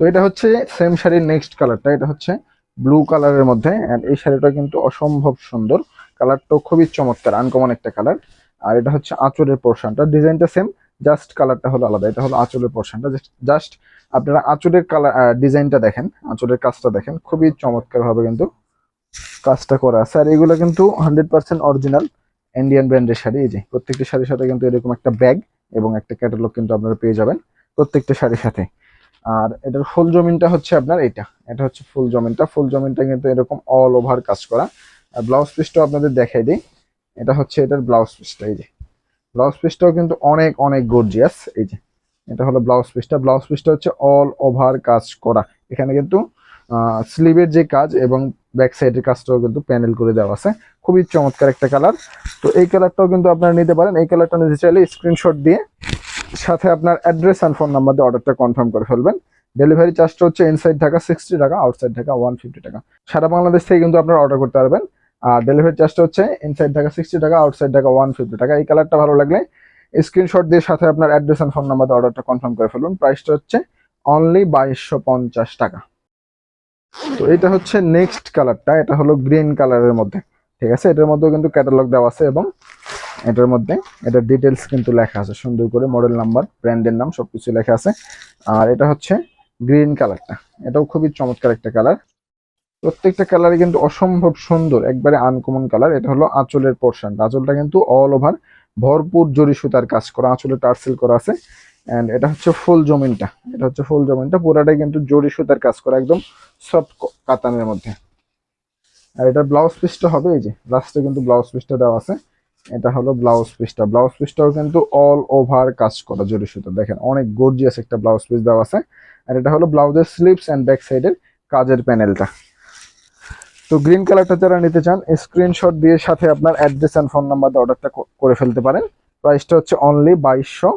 তো এটা হচ্ছে সেম শাড়ির নেক্সট কালারটা এটা হচ্ছে ব্লু কালারের মধ্যে অ্যান্ড এই শাড়িটা কিন্তু অসম্ভব সুন্দর। কালারটাও খুবই চমৎকার আনকমন একটা কালার আর এটা হচ্ছে আঁচলের পোর্শনটা ডিজাইনটা সেম জাস্ট কালারটা হলো আলাদা, এটা হলো আঁচলের পোর্শনটা জাস্ট আপনারা আঁচলের কালার ডিজাইনটা দেখেন, আঁচলের কাজটা দেখেন, খুবই চমৎকার ভাবে কিন্তু কাজটা করা আছে। আর এগুলো কিন্তু হান্ড্রেড পার্সেন্ট অরিজিনাল ইন্ডিয়ান ব্র্যান্ডের শাড়ি, এই যে প্রত্যেকটা শাড়ির সাথে কিন্তু এরকম একটা ব্যাগ এবং একটা ক্যাটালগ কিন্তু আপনারা পেয়ে যাবেন প্রত্যেকটা শাড়ির সাথে। আর এটার ফুল জমিনটা হচ্ছে আপনার এটা এটা হচ্ছে ফুল জমিনটা। ফুল জমিনটা কিন্তু এরকম অল ওভার কাজ করা। আর ব্লাউজ পিসটাও আপনাদের দেখাই দিই। এটা হচ্ছে এটার ব্লাউজ পিসটা এই যে। ব্লাউজ পিসটাও কিন্তু অনেক অনেক গর্জিয়াস এই যে, এটা হলো ব্লাউজ পিসটা ব্লাউজ পিসটা হচ্ছে অল ওভার কাজ করা। এখানে কিন্তু স্লিভের যে কাজ এবং ব্যাক সাইডের কাজটাও কিন্তু প্যানেল করে দেওয়া আছে। খুবই চমৎকার একটা কালার তো এই কালারটাও কিন্তু আপনারা নিতে পারেন। এই কালারটা নিতে চাইলে স্ক্রিনশট দিয়ে সাথে আপনার অ্যাড্রেস অ্যান্ড ফোন নাম্বার দিয়ে অর্ডারটা কনফার্ম করে ফেলবেন। ডেলিভারি চার্জটা হচ্ছে ইনসাইড ঢাকা সিক্সটি টাকা আউটসাইড ঢাকা ওয়ান ফিফটি টাকা। সারা বাংলাদেশ থেকে কিন্তু আপনারা অর্ডার করতে পারবেন। আর ডেলিভারি চার্জটা হচ্ছে ইনসাইড ঢাকা সিক্সটি টাকা আউটসাইড ঢাকা ওয়ান ফিফটি টাকা। এই কালারটা ভালো লাগলে স্ক্রিনশট দিয়ে সাথে আপনার অ্যাড্রেস অ্যান্ড ফোন নাম্বার দিয়ে অর্ডারটা কনফার্ম করে ফেলুন। প্রাইসটা হচ্ছে অনলি বাইশশো পঞ্চাশ টাকা। তো এটা হচ্ছে নেক্সট কালারটা এটা হলো গ্রিন কালারের মধ্যে। ঠিক আছে? এটার মধ্যেও কিন্তু ক্যাটালগ দেওয়া আছে এবং এটার মধ্যে এটা ডিটেলস কিন্তু লেখা আছে, সুন্দর করে মডেল নাম্বার ব্র্যান্ডের নাম, সবকিছু লেখা আছে। আর এটা হচ্ছে গ্রিন কালারটা এটাও খুবই চমৎকার একটা কালার প্রত্যেকটা কালারই কিন্তু অসম্ভব সুন্দর, একবারে আনকমন কালার এটা হলো আঁচলের পোর্শনটা আঁচলটা কিন্তু অল ওভার ভরপুর জরি সুতার কাজ করা, আঁচলে টার্সেল করা আছে। এন্ড এটা হচ্ছে ফুল জমিনটা। এটা হচ্ছে ফুল জমিনটা, পুরাটাই কিন্তু জরি সুতার কাজ করা, একদম সফট কাতানের মধ্যে। আর এটা ব্লাউজ পিসটা হবে এই যে লাস্টে কিন্তু ব্লাউজ পিসটা দেওয়া আছে। এটা হলো ব্লাউজ পিসটা ব্লাউজ পিসটাও কিন্তু অল ওভার কাজ করা, জরি সুতো। দেখেন, অনেক গর্জিয়াস একটা ব্লাউজ পিস দেওয়া আছে। আর এটা হলো ব্লাউজের স্লিপস অ্যান্ড ব্যাক সাইডের কাজের প্যানেলটা তো গ্রিন কালারটা যারা নিতে চান স্ক্রিনশট দিয়ে সাথে আপনার অ্যাড্রেস অ্যান্ড ফোন নাম্বার দিয়ে অর্ডারটা করে ফেলতে পারেন। প্রাইসটা হচ্ছে অনলি বাইশশো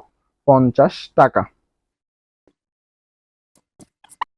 পঞ্চাশ টাকা।